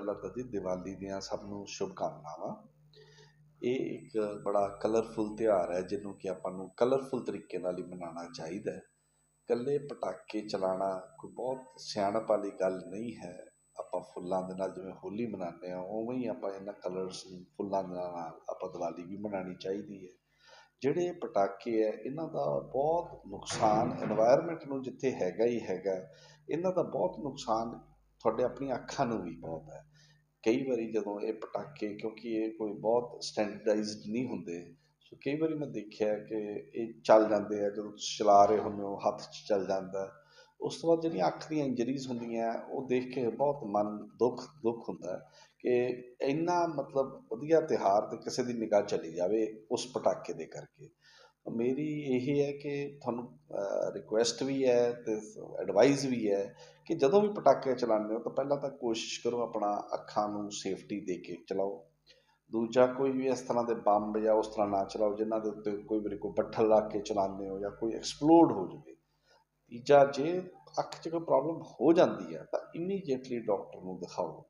ਪਹਿਲਾਂ ਤਾਂ ਜੀ ਦੀਵਾਲੀ ਦੀਆਂ ਸਭ ਨੂੰ ਸ਼ੁਭਕਾਮਨਾਵਾਂ। ਇਹ ਇੱਕ ਬੜਾ ਕਲਰਫੁਲ ਤਿਉਹਾਰ ਹੈ, ਜਿਹਨੂੰ ਕਿ ਆਪਾਂ ਨੂੰ ਕਲਰਫੁਲ ਤਰੀਕੇ ਨਾਲ ਹੀ ਮਨਾਉਣਾ ਚਾਹੀਦਾ ਹੈ। ਇਕੱਲੇ ਪਟਾਕੇ ਚਲਾਉਣਾ ਕੋਈ ਬਹੁਤ ਸਿਆਣਪ ਵਾਲੀ ਗੱਲ ਨਹੀਂ ਹੈ। ਆਪਾਂ ਫੁੱਲਾਂ ਦੇ ਨਾਲ ਜਿਵੇਂ ਹੋਲੀ ਮਨਾਉਂਦੇ ਆ ਉਵੇਂ ਹੀ ਆਪਾਂ ਇਹਨਾਂ ਕਲਰਸ ਨੂੰ ਫੁੱਲਾਂ ਦੇ ਨਾਲ ਆਪਾਂ ਦੀਵਾਲੀ ਵੀ ਮਨਾਉਣੀ ਚਾਹੀਦੀ ਹੈ। ਜਿਹੜੇ ਪਟਾਕੇ ਹੈ, ਇਹਨਾਂ ਦਾ ਬਹੁਤ ਨੁਕਸਾਨ এনवायरमेंट ਨੂੰ ਜਿੱਥੇ ਹੈਗਾ ਹੀ ਹੈਗਾ, ਇਹਨਾਂ ਦਾ ਬਹੁਤ ਨੁਕਸਾਨ ਤੁਹਾਡੇ ਆਪਣੀਆਂ ਅੱਖਾਂ ਨੂੰ ਵੀ ਬਹੁਤ ਹੈ। ਕਈ ਵਾਰੀ ਜਦੋਂ ਇਹ ਪਟਾਕੇ, ਕਿਉਂਕਿ ਇਹ ਕੋਈ ਬਹੁਤ ਸਟੈਂਡਰਡਾਈਜ਼ਡ ਨਹੀਂ ਹੁੰਦੇ, ਸੋ ਕਈ ਵਾਰੀ ਮੈਂ ਦੇਖਿਆ ਕਿ ਇਹ ਚੱਲ ਜਾਂਦੇ ਆ, ਜਦੋਂ ਤੁਸੀਂ ਚਲਾ ਰਹੇ ਹੁੰਦੇ ਹੋ, ਹੱਥ 'ਚ ਚੱਲ ਜਾਂਦਾ। ਉਸ ਤੋਂ ਬਾਅਦ ਜਿਹੜੀਆਂ ਅੱਖ ਦੀਆਂ ਇੰਜਰੀਜ਼ ਹੁੰਦੀਆਂ, ਉਹ ਦੇਖ ਕੇ ਬਹੁਤ ਮਨ ਦੁੱਖ ਦੁੱਖ ਹੁੰਦਾ ਕਿ ਇੰਨਾ ਮਤਲਬ ਵਧੀਆ ਤਿਉਹਾਰ ਤੇ ਕਿਸੇ ਦੀ ਨਿਗਾਹ ਚਲੀ ਜਾਵੇ ਉਸ ਪਟਾਕੇ ਦੇ ਕਰਕੇ। ਮੇਰੀ ਇਹ ਹੈ ਕਿ ਤੁਹਾਨੂੰ ਰਿਕੁਐਸਟ ਵੀ ਹੈ ਅਤੇ ਐਡਵਾਈਸ ਵੀ ਹੈ ਕਿ ਜਦੋਂ ਵੀ ਪਟਾਕੇ ਚਲਾਉਂਦੇ ਹੋ ਤਾਂ ਪਹਿਲਾਂ ਤਾਂ ਕੋਸ਼ਿਸ਼ ਕਰੋ ਆਪਣਾ ਅੱਖਾਂ ਨੂੰ ਸੇਫਟੀ ਦੇ ਕੇ ਚਲਾਓ। ਦੂਜਾ, ਕੋਈ ਵੀ ਇਸ ਤਰ੍ਹਾਂ ਦੇ ਬੰਬ ਜਾਂ ਉਸ ਤਰ੍ਹਾਂ ਨਾ ਚਲਾਓ ਜਿਨ੍ਹਾਂ ਦੇ ਉੱਤੇ ਕੋਈ ਮੇਰੇ ਕੋਲ ਬੱਠਲ ਰੱਖ ਕੇ ਚਲਾਉਂਦੇ ਹੋ ਜਾਂ ਕੋਈ ਐਕਸਪਲੋਡ ਹੋ ਜਾਵੇ। ਤੀਜਾ, ਜੇ ਅੱਖ 'ਚ ਕੋਈ ਪ੍ਰੋਬਲਮ ਹੋ ਜਾਂਦੀ ਹੈ ਤਾਂ ਇਮੀਡੀਏਟਲੀ ਡਾਕਟਰ ਨੂੰ ਦਿਖਾਓ।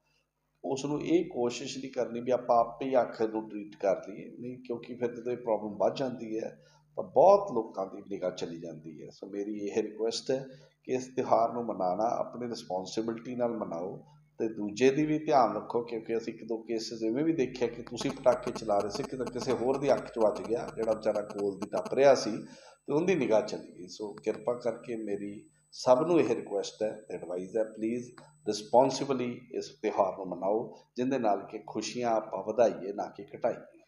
ਉਸ ਨੂੰ ਇਹ ਕੋਸ਼ਿਸ਼ ਨਹੀਂ ਕਰਨੀ ਵੀ ਆਪਾਂ ਆਪੇ ਹੀ ਅੱਖ ਨੂੰ ਟ੍ਰੀਟ ਕਰ ਲਈਏ, ਨਹੀਂ ਕਿਉਂਕਿ ਫਿਰ ਜਦੋਂ ਇਹ ਪ੍ਰੋਬਲਮ ਵੱਧ ਜਾਂਦੀ ਹੈ ਤਾਂ ਬਹੁਤ ਲੋਕਾਂ ਦੀ ਨਿਗਾਹ ਚਲੀ ਜਾਂਦੀ ਹੈ। ਸੋ ਮੇਰੀ ਇਹ ਰਿਕੁਐਸਟ ਹੈ ਕਿ ਇਸ ਤਿਉਹਾਰ ਨੂੰ ਮਨਾਉਣਾ, ਆਪਣੀ ਰਿਸਪੌਂਸਿਬਿਲਟੀ ਨਾਲ ਮਨਾਓ ਤੇ ਦੂਜੇ ਦੀ ਵੀ ਧਿਆਨ ਰੱਖੋ ਕਿਉਂਕਿ ਅਸੀਂ ਇੱਕ ਦੋ ਕੇਸਿਸ ਐਵੇਂ ਵੀ ਦੇਖਿਆ ਕਿ ਤੁਸੀਂ ਪਟਾਕੇ ਚਲਾ ਰਹੇ ਸੀ, ਕਿਤੇ ਕਿਸੇ ਹੋਰ ਦੀ ਅੱਖ 'ਚ ਵੱਜ ਗਿਆ, ਜਿਹੜਾ ਵਿਚਾਰਾ ਕੋਲ ਦੀ ਟੱਪ ਰਿਹਾ ਸੀ ਤੇ ਉਹਦੀ ਨਿਗਾਹ ਚਲੀ ਗਈ। ਸੋ ਕਿਰਪਾ ਕਰਕੇ ਮੇਰੀ ਸਭ ਨੂੰ ਇਹ ਰਿਕੁਐਸਟ ਹੈ ਐਡਵਾਈਸ ਹੈ ਪਲੀਜ਼ ਰਿਸਪੌਂਸਿਬਲੀ ਇਸ ਤਿਉਹਾਰ ਨੂੰ ਮਨਾਓ ਜਿਹਦੇ ਨਾਲ ਕਿ ਖੁਸ਼ੀਆਂ ਆਪਾਂ ਵਧਾਈਏ, ਨਾ ਕਿ ਘਟਾਈਏ।